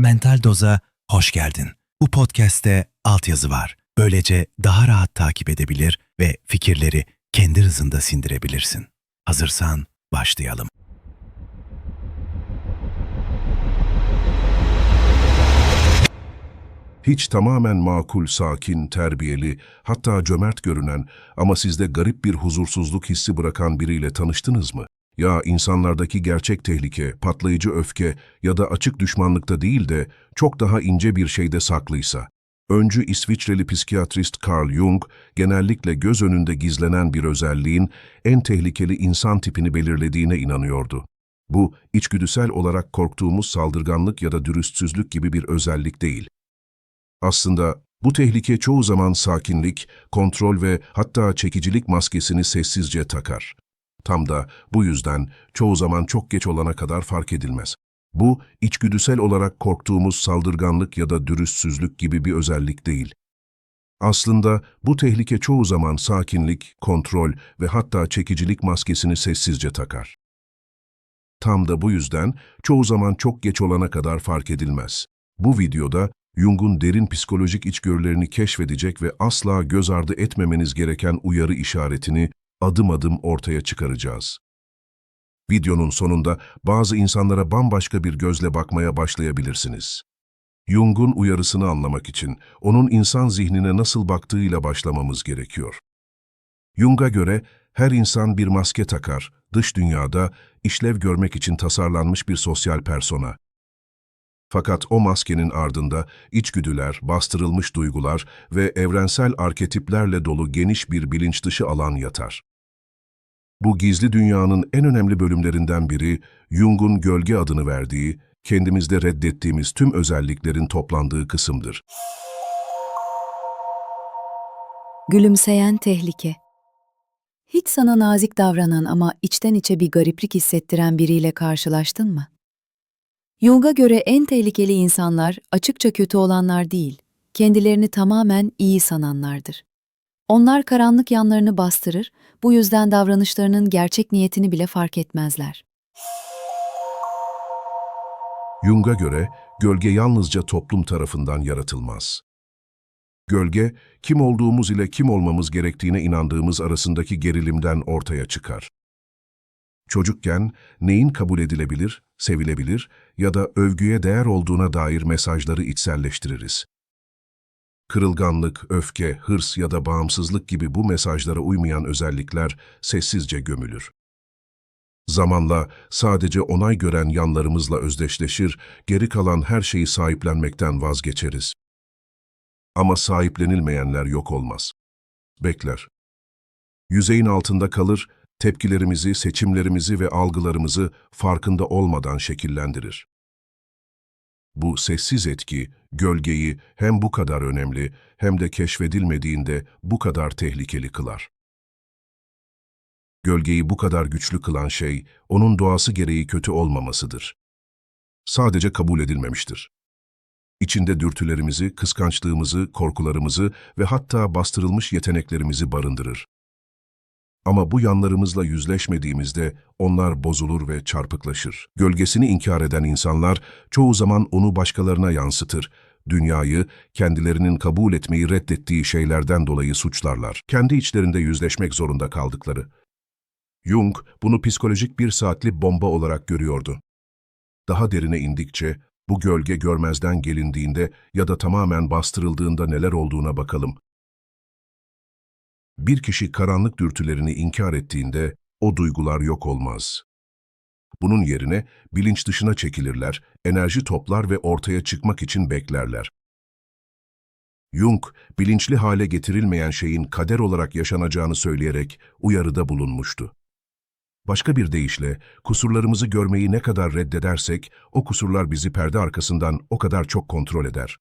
Mental Doz'a hoş geldin. Bu podcast'te altyazı var. Böylece daha rahat takip edebilir ve fikirleri kendi hızında sindirebilirsin. Hazırsan başlayalım. Hiç tamamen makul, sakin, terbiyeli, hatta cömert görünen ama sizde garip bir huzursuzluk hissi bırakan biriyle tanıştınız mı? Ya insanlardaki gerçek tehlike, patlayıcı öfke ya da açık düşmanlıkta değil de çok daha ince bir şeyde saklıysa? Öncü İsviçreli psikiyatrist Carl Jung, genellikle göz önünde gizlenen bir özelliğin en tehlikeli insan tipini belirlediğine inanıyordu. Bu, içgüdüsel olarak korktuğumuz saldırganlık ya da dürüstsüzlük gibi bir özellik değil. Aslında bu tehlike çoğu zaman sakinlik, kontrol ve hatta çekicilik maskesini sessizce takar. Tam da bu yüzden çoğu zaman çok geç olana kadar fark edilmez. Bu, içgüdüsel olarak korktuğumuz saldırganlık ya da dürüstsüzlük gibi bir özellik değil. Aslında bu tehlike çoğu zaman sakinlik, kontrol ve hatta çekicilik maskesini sessizce takar. Tam da bu yüzden çoğu zaman çok geç olana kadar fark edilmez. Bu videoda Jung'un derin psikolojik içgörülerini keşfedecek ve asla göz ardı etmemeniz gereken uyarı işaretini adım adım ortaya çıkaracağız. Videonun sonunda bazı insanlara bambaşka bir gözle bakmaya başlayabilirsiniz. Jung'un uyarısını anlamak için onun insan zihnine nasıl baktığıyla başlamamız gerekiyor. Jung'a göre her insan bir maske takar, dış dünyada işlev görmek için tasarlanmış bir sosyal persona. Fakat o maskenin ardında içgüdüler, bastırılmış duygular ve evrensel arketiplerle dolu geniş bir bilinç dışı alan yatar. Bu gizli dünyanın en önemli bölümlerinden biri, Jung'un gölge adını verdiği, kendimizde reddettiğimiz tüm özelliklerin toplandığı kısımdır. Gülümseyen tehlike. Hiç sana nazik davranan ama içten içe bir gariplik hissettiren biriyle karşılaştın mı? Jung'a göre en tehlikeli insanlar açıkça kötü olanlar değil, kendilerini tamamen iyi sananlardır. Onlar karanlık yanlarını bastırır, bu yüzden davranışlarının gerçek niyetini bile fark etmezler. Jung'a göre gölge yalnızca toplum tarafından yaratılmaz. Gölge, kim olduğumuz ile kim olmamız gerektiğine inandığımız arasındaki gerilimden ortaya çıkar. Çocukken neyin kabul edilebilir, sevilebilir ya da övgüye değer olduğuna dair mesajları içselleştiririz. Kırılganlık, öfke, hırs ya da bağımsızlık gibi bu mesajlara uymayan özellikler sessizce gömülür. Zamanla sadece onay gören yanlarımızla özdeşleşir, geri kalan her şeyi sahiplenmekten vazgeçeriz. Ama sahiplenilmeyenler yok olmaz. Bekler. Yüzeyin altında kalır, tepkilerimizi, seçimlerimizi ve algılarımızı farkında olmadan şekillendirir. Bu sessiz etki, gölgeyi hem bu kadar önemli hem de keşfedilmediğinde bu kadar tehlikeli kılar. Gölgeyi bu kadar güçlü kılan şey, onun doğası gereği kötü olmamasıdır. Sadece kabul edilmemiştir. İçinde dürtülerimizi, kıskançlığımızı, korkularımızı ve hatta bastırılmış yeteneklerimizi barındırır. Ama bu yanlarımızla yüzleşmediğimizde onlar bozulur ve çarpıklaşır. Gölgesini inkar eden insanlar çoğu zaman onu başkalarına yansıtır. Dünyayı, kendilerinin kabul etmeyi reddettiği şeylerden dolayı suçlarlar. Kendi içlerinde yüzleşmek zorunda kaldıkları. Jung bunu psikolojik bir saatli bomba olarak görüyordu. Daha derine indikçe, bu gölge görmezden gelindiğinde ya da tamamen bastırıldığında neler olduğuna bakalım. Bir kişi karanlık dürtülerini inkar ettiğinde o duygular yok olmaz. Bunun yerine bilinç dışına çekilirler, enerji toplar ve ortaya çıkmak için beklerler. Jung, bilinçli hale getirilmeyen şeyin kader olarak yaşanacağını söyleyerek uyarıda bulunmuştu. Başka bir deyişle, kusurlarımızı görmeyi ne kadar reddedersek, o kusurlar bizi perde arkasından o kadar çok kontrol eder.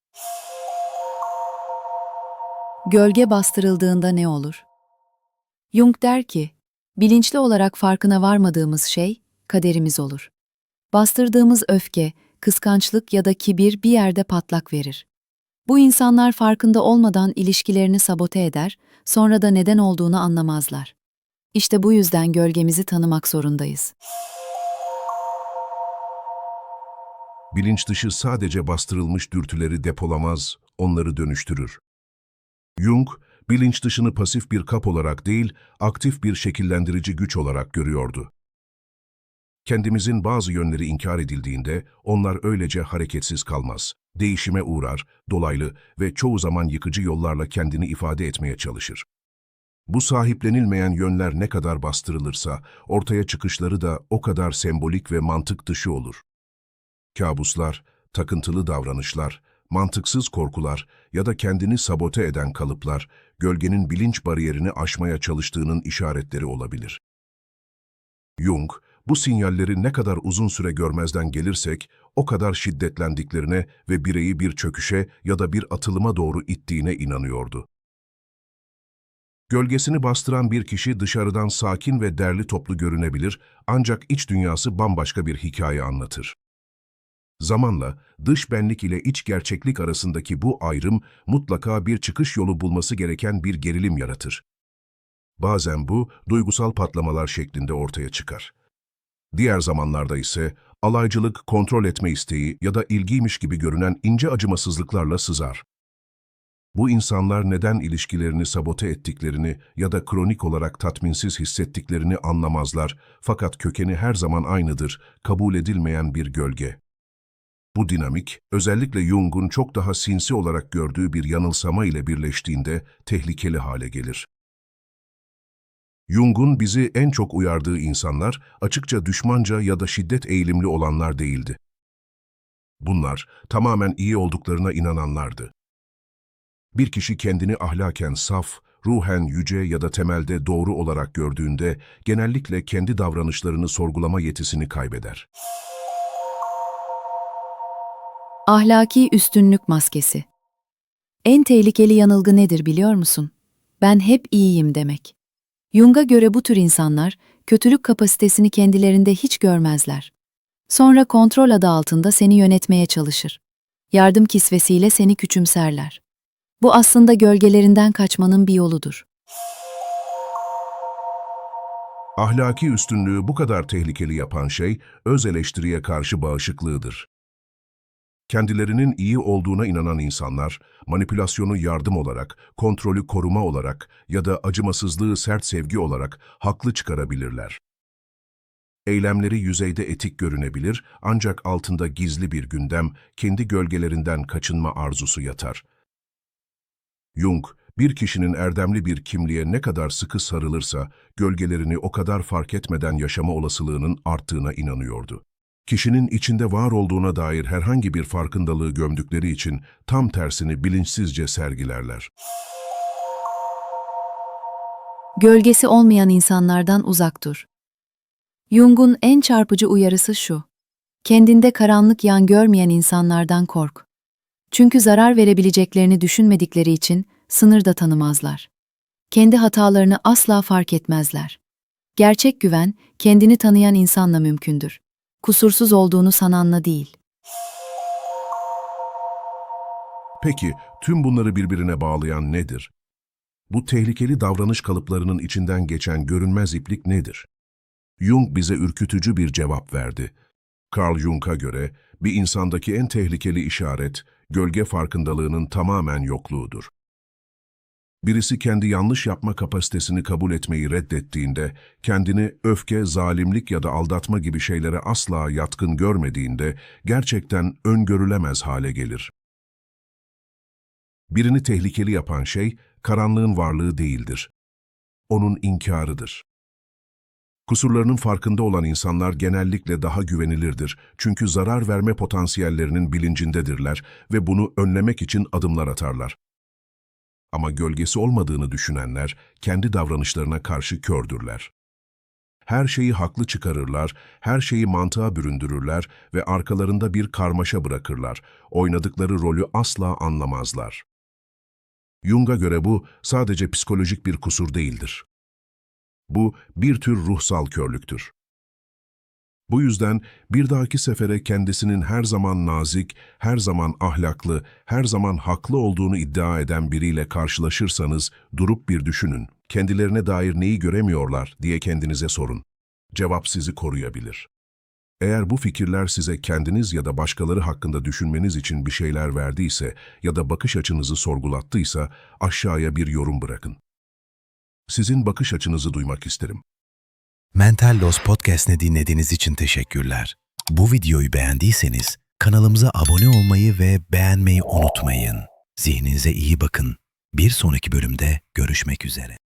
Gölge bastırıldığında ne olur? Jung der ki, bilinçli olarak farkına varmadığımız şey kaderimiz olur. Bastırdığımız öfke, kıskançlık ya da kibir bir yerde patlak verir. Bu insanlar farkında olmadan ilişkilerini sabote eder, sonra da neden olduğunu anlamazlar. İşte bu yüzden gölgemizi tanımak zorundayız. Bilinç dışı sadece bastırılmış dürtüleri depolamaz, onları dönüştürür. Jung, bilinç dışını pasif bir kap olarak değil, aktif bir şekillendirici güç olarak görüyordu. Kendimizin bazı yönleri inkar edildiğinde onlar öylece hareketsiz kalmaz. Değişime uğrar, dolaylı ve çoğu zaman yıkıcı yollarla kendini ifade etmeye çalışır. Bu sahiplenilmeyen yönler ne kadar bastırılırsa, ortaya çıkışları da o kadar sembolik ve mantık dışı olur. Kabuslar, takıntılı davranışlar, mantıksız korkular ya da kendini sabote eden kalıplar, gölgenin bilinç bariyerini aşmaya çalıştığının işaretleri olabilir. Jung, bu sinyalleri ne kadar uzun süre görmezden gelirsek, o kadar şiddetlendiklerine ve bireyi bir çöküşe ya da bir atılıma doğru ittiğine inanıyordu. Gölgesini bastıran bir kişi dışarıdan sakin ve derli toplu görünebilir ancak iç dünyası bambaşka bir hikaye anlatır. Zamanla dış benlik ile iç gerçeklik arasındaki bu ayrım mutlaka bir çıkış yolu bulması gereken bir gerilim yaratır. Bazen bu duygusal patlamalar şeklinde ortaya çıkar. Diğer zamanlarda ise alaycılık, kontrol etme isteği ya da ilgiymiş gibi görünen ince acımasızlıklarla sızar. Bu insanlar neden ilişkilerini sabote ettiklerini ya da kronik olarak tatminsiz hissettiklerini anlamazlar fakat kökeni her zaman aynıdır, kabul edilmeyen bir gölge. Bu dinamik, özellikle Jung'un çok daha sinsi olarak gördüğü bir yanılsama ile birleştiğinde tehlikeli hale gelir. Jung'un bizi en çok uyardığı insanlar açıkça düşmanca ya da şiddet eğilimli olanlar değildi. Bunlar tamamen iyi olduklarına inananlardı. Bir kişi kendini ahlaken saf, ruhen yüce ya da temelde doğru olarak gördüğünde genellikle kendi davranışlarını sorgulama yetisini kaybeder. Ahlaki üstünlük maskesi. En tehlikeli yanılgı nedir biliyor musun? Ben hep iyiyim demek. Jung'a göre bu tür insanlar kötülük kapasitesini kendilerinde hiç görmezler. Sonra kontrol adı altında seni yönetmeye çalışır. Yardım kisvesiyle seni küçümserler. Bu aslında gölgelerinden kaçmanın bir yoludur. Ahlaki üstünlüğü bu kadar tehlikeli yapan şey öz eleştiriye karşı bağışıklığıdır. Kendilerinin iyi olduğuna inanan insanlar, manipülasyonu yardım olarak, kontrolü koruma olarak ya da acımasızlığı sert sevgi olarak haklı çıkarabilirler. Eylemleri yüzeyde etik görünebilir ancak altında gizli bir gündem, kendi gölgelerinden kaçınma arzusu yatar. Jung, bir kişinin erdemli bir kimliğe ne kadar sıkı sarılırsa, gölgelerini o kadar fark etmeden yaşama olasılığının arttığına inanıyordu. Kişinin içinde var olduğuna dair herhangi bir farkındalığı gömdükleri için tam tersini bilinçsizce sergilerler. Gölgesi olmayan insanlardan uzak dur. Jung'un en çarpıcı uyarısı şu. Kendinde karanlık yan görmeyen insanlardan kork. Çünkü zarar verebileceklerini düşünmedikleri için sınır da tanımazlar. Kendi hatalarını asla fark etmezler. Gerçek güven, kendini tanıyan insanla mümkündür. Kusursuz olduğunu sananla değil. Peki, tüm bunları birbirine bağlayan nedir? Bu tehlikeli davranış kalıplarının içinden geçen görünmez iplik nedir? Jung bize ürkütücü bir cevap verdi. Carl Jung'a göre bir insandaki en tehlikeli işaret, gölge farkındalığının tamamen yokluğudur. Birisi kendi yanlış yapma kapasitesini kabul etmeyi reddettiğinde, kendini öfke, zalimlik ya da aldatma gibi şeylere asla yatkın görmediğinde gerçekten öngörülemez hale gelir. Birini tehlikeli yapan şey, karanlığın varlığı değildir. Onun inkarıdır. Kusurlarının farkında olan insanlar genellikle daha güvenilirdir çünkü zarar verme potansiyellerinin bilincindedirler ve bunu önlemek için adımlar atarlar. Ama gölgesi olmadığını düşünenler kendi davranışlarına karşı kördürler. Her şeyi haklı çıkarırlar, her şeyi mantığa büründürürler ve arkalarında bir karmaşa bırakırlar. Oynadıkları rolü asla anlamazlar. Jung'a göre bu sadece psikolojik bir kusur değildir. Bu bir tür ruhsal körlüktür. Bu yüzden bir dahaki sefere kendisinin her zaman nazik, her zaman ahlaklı, her zaman haklı olduğunu iddia eden biriyle karşılaşırsanız durup bir düşünün. Kendilerine dair neyi göremiyorlar diye kendinize sorun. Cevap sizi koruyabilir. Eğer bu fikirler size kendiniz ya da başkaları hakkında düşünmeniz için bir şeyler verdiyse ya da bakış açınızı sorgulattıysa aşağıya bir yorum bırakın. Sizin bakış açınızı duymak isterim. Mental Loss Podcast'ini dinlediğiniz için teşekkürler. Bu videoyu beğendiyseniz kanalımıza abone olmayı ve beğenmeyi unutmayın. Zihninize iyi bakın. Bir sonraki bölümde görüşmek üzere.